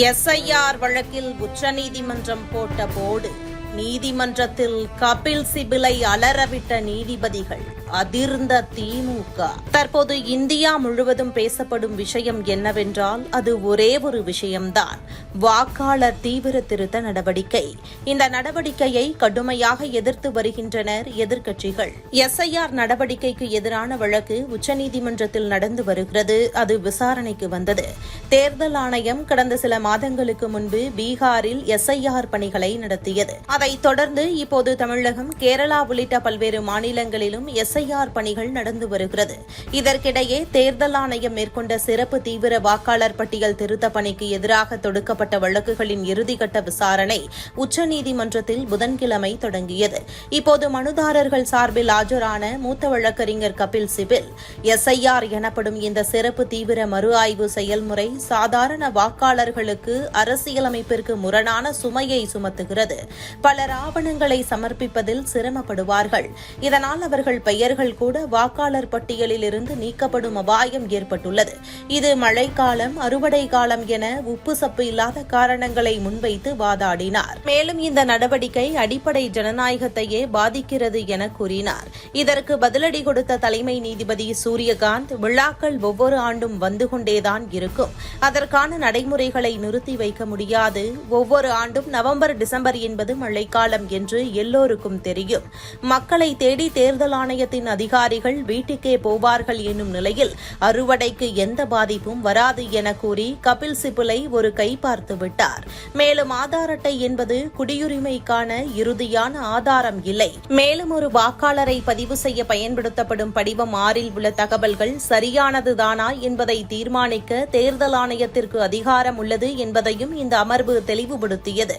SIR வழக்கில் உச்சநீதிமன்றம் போட்ட போர்டு நீதிமன்றத்தில் கபில் சிபிலை அலறவிட்ட நீதிபதிகள் அதிர்ந்த திமுக. தற்போது இந்தியா முழுவதும் பேசப்படும் விஷயம் என்னவென்றால் அது ஒரே ஒரு விஷயம்தான். வாக்காளர் தீவிர திருத்த நடவடிக்கை. இந்த நடவடிக்கையை கடுமையாக எதிர்த்து வருகின்றனர் எதிர்க்கட்சிகள். எஸ்ஐஆர் நடவடிக்கைக்கு எதிரான வழக்கு உச்சநீதிமன்றத்தில் நடந்து வருகிறது. அது விசாரணைக்கு வந்தது. தேர்தல் ஆணையம் கடந்த சில மாதங்களுக்கு முன்பு பீகாரில் எஸ்ஐஆர் பணிகளை நடத்தியது. அதைத் தொடர்ந்து இப்போது தமிழகம் கேரளா உள்ளிட்ட பல்வேறு மாநிலங்களிலும் எஸ்ஐஆர் பணிகள் நடந்து வருகிறது. இதற்கிடையே தேர்தல் ஆணையம் மேற்கொண்ட சிறப்பு தீவிர வாக்காளர் பட்டியல் திருத்த பணிக்கு எதிராக தொடுக்கப்பட்ட வழக்குகளின் இறுதிக்கட்ட விசாரணை உச்சநீதிமன்றத்தில் புதன்கிழமை தொடங்கியது. இப்போது மனுதாரர்கள் சார்பில் ஆஜரான மூத்த வழக்கறிஞர் கபில் சிபில் எஸ்ஐஆர் எனப்படும் இந்த சிறப்பு தீவிர மறு ஆய்வு செயல்முறை சாதாரண வாக்காளர்களுக்கு அரசியலமைப்பிற்கு முரணான சுமையை சுமத்துகிறது. பல பலர் ஆவணங்களை சமர்ப்பிப்பதில் சிரமப்படுவார்கள். இதனால் அவர்கள் பெயர்கள் கூட வாக்காளர் பட்டியலில் இருந்து நீக்கப்படும் அபாயம் ஏற்பட்டுள்ளது. இது மழைக்காலம் அறுவடை காலம் என உப்பு சப்பு இல்லாத காரணங்களை முன்வைத்து வாதாடினார். மேலும் இந்த நடவடிக்கை அடிப்படை ஜனநாயகத்தையே பாதிக்கிறது என கூறினார். இதற்கு பதிலடி கொடுத்த தலைமை நீதிபதி சூரியகாந்த் விழாக்கள் ஒவ்வொரு ஆண்டும் வந்து கொண்டேதான் இருக்கும். அதற்கான நடைமுறைகளை நிறுத்தி வைக்க முடியாது. ஒவ்வொரு ஆண்டும் நவம்பர் டிசம்பர் என்பது மழை இடைக்காலம் என்று எல்லோருக்கும் தெரியும். மக்களை தேடி தேர்தல் ஆணையத்தின் அதிகாரிகள் வீட்டுக்கே போவார்கள் என்னும் நிலையில் அறுவடைக்கு எந்த பாதிப்பும் வராது என கூறி கபில் சிபுலை ஒரு கை பார்த்து விட்டார். மேலும் ஆதார் அட்டை என்பது குடியுரிமைக்கான இறுதியான ஆதாரம் இல்லை. மேலும் ஒரு வாக்காளரை பதிவு செய்ய பயன்படுத்தப்படும் படிவம் ஆறில் உள்ள தகவல்கள் சரியானதுதானா என்பதை தீர்மானிக்க தேர்தல் ஆணையத்திற்கு அதிகாரம் உள்ளது என்பதையும் இந்த அமர்வு தெளிவுபடுத்தியது.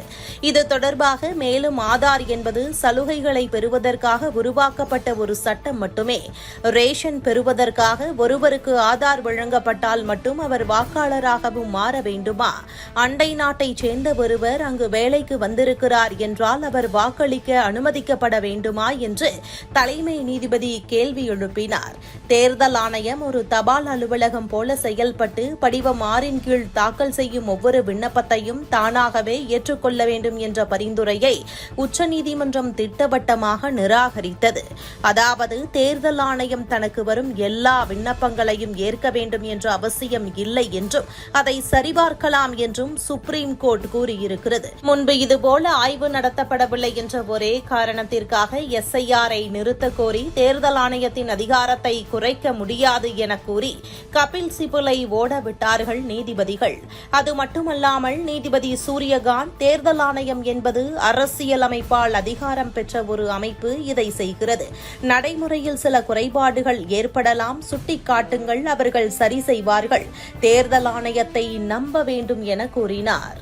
இது தொடர்பாக மேலும் ஆதார் என்பது சலுகைகளை பெறுவதற்காக உருவாக்கப்பட்ட ஒரு சட்டம் மட்டுமே. ரேஷன் பெறுவதற்காக ஒருவருக்கு ஆதார் வழங்கப்பட்டால் மட்டும் அவர் வாக்காளராகவும் மாற வேண்டுமா? அண்டை நாட்டைச் சேர்ந்த ஒருவர் அங்கு வேலைக்கு வந்திருக்கிறார் என்றால் அவர் வாக்களிக்க அனுமதிக்கப்பட வேண்டுமா என்று தலைமை நீதிபதி கேள்வி எழுப்பினார். தேர்தல் ஆணையம் ஒரு தபால் அலுவலகம் போல செயல்பட்டு படிவம் ஆறின் கீழ் தாக்கல் செய்யும் ஒவ்வொரு விண்ணப்பத்தையும் தானாகவே ஏற்றுக்கொள்ள வேண்டும் என்ற பரிந்துரையை உச்சநீதிமன்றம் திட்டவட்டமாக நிராகரித்தது. அதாவது தேர்தல் ஆணையம் தனக்கு வரும் எல்லா விண்ணப்பங்களையும் ஏற்க வேண்டும் என்ற அவசியம் இல்லை என்றும் அதை சரிபார்க்கலாம் என்றும் சுப்ரீம் கோர்ட் கூறியிருக்கிறது. முன்பு இதுபோல ஆய்வு நடத்தப்படவில்லை என்ற ஒரே காரணத்திற்காக எஸ்ஐஆரை நிறுத்த கோரி தேர்தல் ஆணையத்தின் அதிகாரத்தை குறைக்க முடியாது என கூறி கபில் சிபுலை ஓடவிட்டார்கள் நீதிபதிகள். அது மட்டுமல்லாமல் நீதிபதி சூரியகாந்த் தேர்தல் ஆணையம் என்பது அரசு அரசியலமைப்பால் அதிகாரம் பெற்ற ஒரு அமைப்பு இதை செய்கிறது. நடைமுறையில் சில குறைபாடுகள் ஏற்படலாம். சுட்டிக்காட்டுங்கள் அவர்கள் சரி செய்வார்கள். தேர்தல் ஆணையத்தை நம்ப வேண்டும் என கூறினார்.